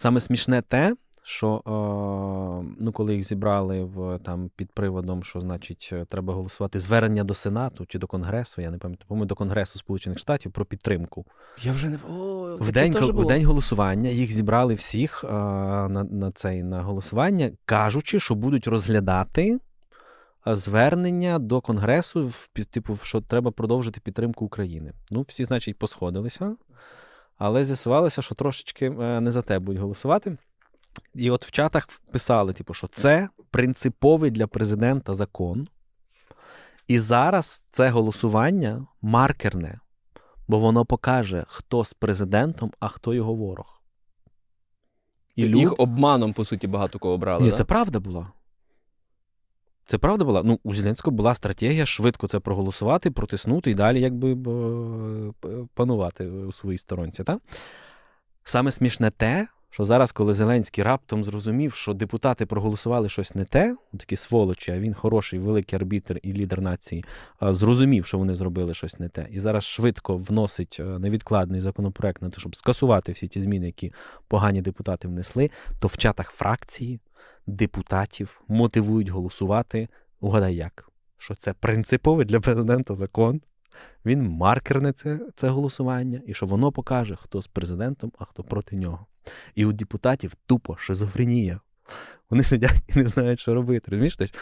Саме смішне те, що е, ну, коли їх зібрали в, там, під приводом, що значить е, треба голосувати звернення до Сенату чи до Конгресу, я не пам'ятаю, по-моєму, до Конгресу Сполучених Штатів про підтримку. Я вже не О, В день, в день голосування їх зібрали всіх е, на, на, цей, на голосування, кажучи, що будуть розглядати звернення до Конгресу, в, типу, що треба продовжити підтримку України. Ну, всі, значить, посходилися, але з'ясувалося, що трошечки е, не за те будуть голосувати. І от в чатах писали, типу, що це принциповий для президента закон. І зараз це голосування маркерне, бо воно покаже, хто з президентом, а хто його ворог. І Їх люд... обманом, по суті, багато кого брали. Ні, да? це правда була. Це правда була. Ну, у Зеленського була стратегія швидко це проголосувати, протиснути і далі якби панувати у своїй сторонці. Та? Саме смішне те, що зараз, коли Зеленський раптом зрозумів, що депутати проголосували щось не те, такі сволочі, а він хороший, великий арбітр і лідер нації, зрозумів, що вони зробили щось не те, і зараз швидко вносить е, невідкладний законопроект на те, щоб скасувати всі ті зміни, які погані депутати внесли, то в чатах фракції депутатів мотивують голосувати. Угадай як? Що це принциповий для президента закон. Він маркерне це, це голосування, і що воно покаже, хто з президентом, а хто проти нього. І у депутатів тупо шизофренія. Вони сидять і не знають, що робити. Розумієш? Тобто